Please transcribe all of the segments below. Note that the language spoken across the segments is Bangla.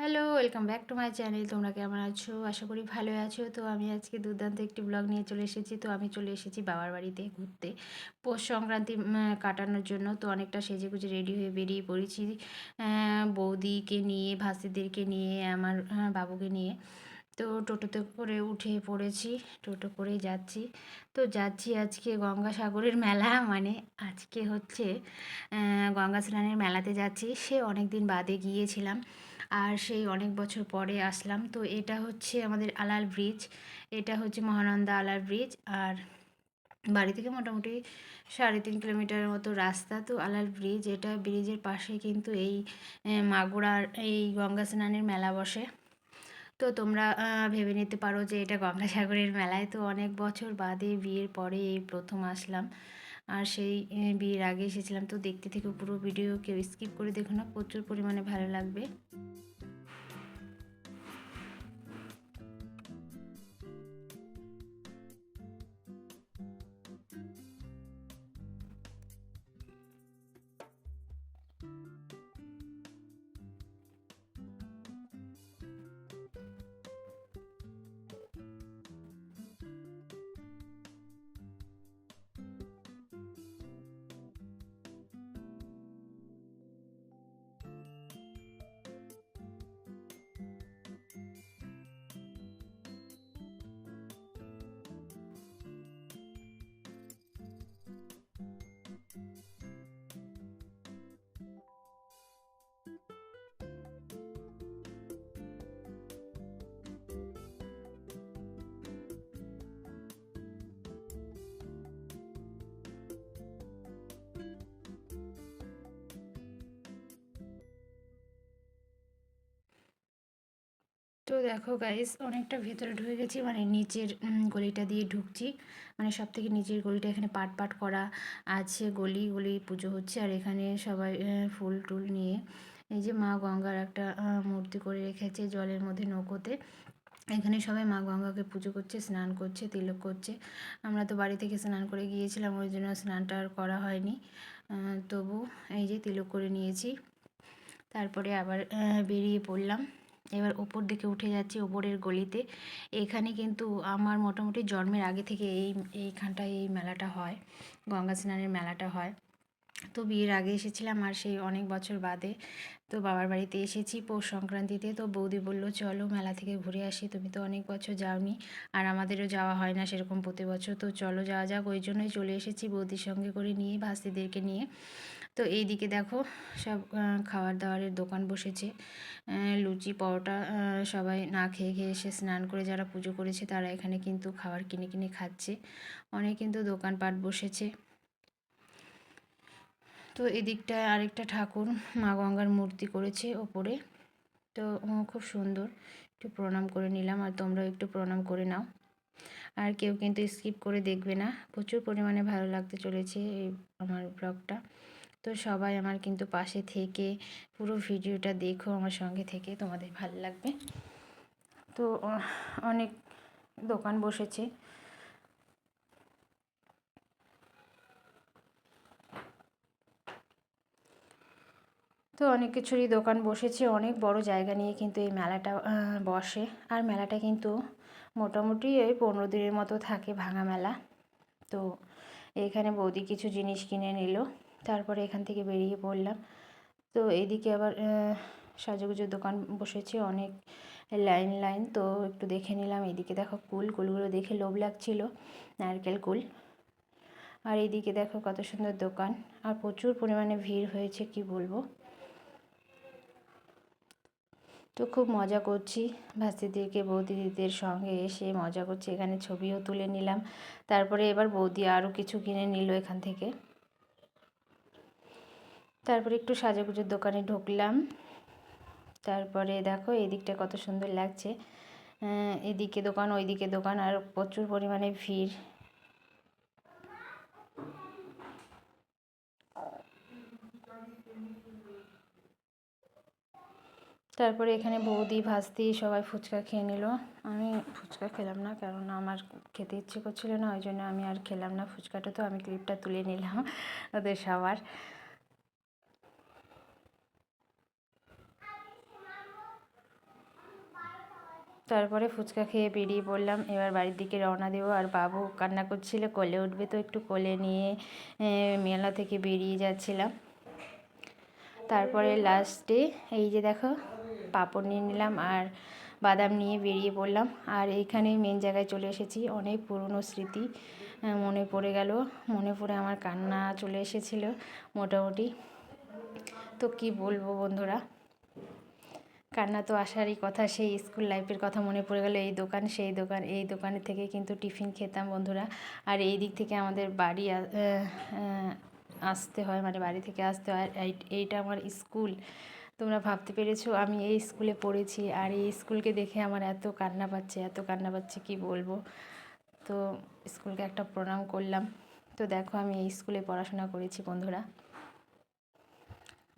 Hello welcome back to my channel তোমরা কেমন আছো? আশা করি ভালো আছো। তো আমি আজকে দুর্দান্ত একটি ব্লগ নিয়ে চলে এসেছি। তো আমি চলে এসেছি বাবার বাড়িতে ঘুরতে। পৌষ সংক্রান্তি কাটানোর জন্য তো অনেকটা সেজে গুজে রেডি হয়ে বেরিয়ে পড়েছি বৌদিকে নিয়ে, ভাসিদেরকে নিয়ে, আমার বাবুকে নিয়ে। তো টোটোতে করে উঠে পড়েছি, টোটো করে যাচ্ছি। তো যাচ্ছি আজকে গঙ্গাসাগরের মেলা মানে আজকে হচ্ছে গঙ্গা স্নানের মেলাতে যাচ্ছি। সে অনেক দিন বাদে গিয়েছিলাম। আর সেই অনেক বছর পরে আসলাম। তো এটা হচ্ছে আমাদের আলাল ব্রিজ। এটা হচ্ছে মহানন্দা আলাল ব্রিজ। আর বাড়ি থেকে মোটামুটি সাড়ে তিন কিলোমিটারের মতো রাস্তা। তো আলাল ব্রিজ, এটা ব্রিজের পাশে কিন্তু এই মাগুরার এই গঙ্গা স্নানের মেলা বসে। তো তোমরা ভেবে নিতে পারো যে এটা গঙ্গাসাগরের মেলায়। তো অনেক বছর বাদে বিয়ের পরে এই প্রথম আসলাম। আর সেই বিয়ের আগে এসেছিলাম, তো দেখতে থেকে পুরো ভিডিও কেউ স্কিপ করে দেখো না, প্রচুর পরিমাণে ভালো লাগবে। তো দেখো গাইস অনেকটা ভেতরে ঢুকে গেছি মানে নিচের গলিটা দিয়ে ঢুকছি। মানে সব থেকে নিচের গলিটা এখানে পাট পাট করা আছে, গলি গলি পুজো হচ্ছে। আর এখানে সবাই ফুল টুল নিয়ে এই যে মা গঙ্গার একটা মূর্তি করে রেখেছে জলের মধ্যে নৌকোতে। এখানে সবাই মা গঙ্গাকে পুজো করছে, স্নান করছে, তিলক করছে। আমরা তো বাড়ি থেকে স্নান করে গিয়েছিলাম, ওই জন্য স্নানটা আর করা হয়নি। তবু এই যে তিলক করে নিয়েছি। তারপরে আবার বেরিয়ে পড়লাম। এবার ওপর দিকে উঠে যাচ্ছি ওপরের গলিতে। এখানে কিন্তু আমার মোটামুটি জন্মের আগে থেকে এই, এইখানটায় এই মেলাটা হয়, গঙ্গা স্নানের মেলাটা হয়। তো বিয়ের আগে এসেছিলাম আর সেই অনেক বছর বাদে। তো বাবার বাড়িতে এসেছি পৌষ সংক্রান্তিতে। তো বৌদি বলল, চলো মেলা থেকে ঘুরে আসি, তুমি তো অনেক বছর যাওনি আর আমাদেরও যাওয়া হয় না সেরকম প্রতি বছর। তো চলো যাওয়া যাক। ওই জন্যই চলে এসেছি বৌদির সঙ্গে করে নিয়ে, ভাস্তিদেরকে নিয়ে। তো এই দিকে দেখো সব খাবার দাবারের দোকান বসেছে। লুচি, পরোটা সবাই না খেয়ে খেয়ে এসে স্নান করে যারা পুজো করেছে তারা এখানে কিন্তু খাবার কিনে কিনে খাচ্ছে। অনেক কিন্তু দোকানপাট বসেছে। তো এদিকটায় আরেকটা ঠাকুর মা গঙ্গার মূর্তি করেছে ওপরে। তো খুব সুন্দর। একটু প্রণাম করে নিলাম আর তোমরাও একটু প্রণাম করে নাও। আর কেউ কিন্তু স্কিপ করে দেখবে না। প্রচুর পরিমাণে ভালো লাগতে চলেছে এই আমার ব্লগটা। তো সবাই আমার কিন্তু পাশে থেকে পুরো ভিডিওটা দেখো, আমার সঙ্গে থেকে। তোমাদের ভালো লাগবে? তো অনেক দোকান বসেছে। তো অনেক কিছুরই দোকান বসেছে। অনেক বড় জায়গা নিয়ে কিন্তু এই মেলাটা বসে। আর মেলাটা কিন্তু মোটামুটি ওই পনেরো দিনের মতো থাকে ভাঙা মেলা। তো এখানে বৌদি কিছু জিনিস কিনে নিল। তারপরে এখান থেকে বেরিয়ে পড়লাম। তো এদিকে আবার সাজুগুজুর দোকান বসেছে, অনেক লাইন লাইন। তো একটু দেখে নিলাম, এদিকে দেখো কুল, কুলগুলো দেখে লোভ লাগছিল, নারকেল কুল। আর এদিকে দেখো কত সুন্দর দোকান, আর প্রচুর পরিমাণে ভিড় হয়েছে, কি বলব। তো খুব মজা করছি ভাস্তিদিকে বৌদিদিদের সঙ্গে এসে মজা করছি। এখানে ছবিও তুলে নিলাম। তারপরে এবার বৌদি আরও কিছু কিনে নিল এখান থেকে। তারপরে একটু সাজাগুজোর দোকানে ঢুকলাম। তারপরে দেখো এদিকটা কত সুন্দর লাগছে। এদিকে দোকান, ওইদিকে দোকান আর প্রচুর পরিমাণে ভিড়। তারপরে এখানে বৌদি, ভাস্তি সবাই ফুচকা খেয়ে নিল। আমি ফুচকা খেলাম না কারণ আমার খেতে ইচ্ছে করছিল না, ওই জন্য আমি আর খেলাম না। ফুচকাটা তো আমি ক্লিপটা তুলে নিলাম ওদের সবার। তারপরে ফুচকা খেয়ে বেরিয়ে পড়লাম। এবার বাড়ির দিকে রওনা দেবো। আর বাবু কান্না করছিল, কোলে উঠবে তো একটু কোলে নিয়ে মেলা থেকে বেরিয়ে যাচ্ছিলাম। তারপরে লাস্টে এই যে দেখো, পাঁপড় নিয়ে নিলাম আর বাদাম নিয়ে বেরিয়ে পড়লাম। আর এইখানে মেন জায়গায় চলে এসেছি, অনেক পুরনো স্মৃতি মনে পড়ে গেল, মনে পড়ে আমার কান্না চলে এসেছিল, মোটামুটি। তো কি বলব বন্ধুরা? কান্না তো আসারই কথা, সেই স্কুল লাইফের কথা মনে পড়ে গেল, এই দোকান, সেই দোকান, এই দোকানের থেকে কিন্তু টিফিন খেতাম বন্ধুরা। আর এই দিক থেকে আমাদের বাড়ি আসতে হয় মানে বাড়ি থেকে আসতে হয় এইটা আমার স্কুল। তোমরা ভাবতে পেরেছ, আমি এই স্কুলে পড়েছি, আর এই স্কুলকে দেখে আমার এত কান্না পাচ্ছে, এত কান্না পাচ্ছে, কি বলব? তো স্কুলকে একটা প্রণাম করলাম। তো দেখো, আমি এই স্কুলে পড়াশোনা করেছি বন্ধুরা।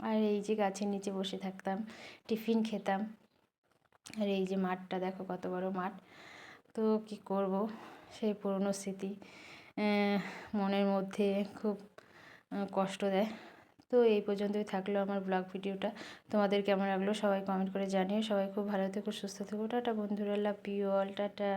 আর এই যে গাছের নিচে বসে থাকতাম, টিফিন খেতাম। আর এই যে মাঠটা, দেখো কত বড় মাঠ। তো কি করব? সেই পুরনো স্মৃতি মনের মধ্যে খুব কষ্ট দেয়। তো এই পর্যন্তই থাকল আমার ব্লগ ভিডিওটা তোমাদের কেমন লাগল সবাই কমেন্ট করে জানিও। সবাই খুব ভালো থেকো, সুস্থ থেকো। টাটা বন্ধুরা লাভ ইউ অল টাটা।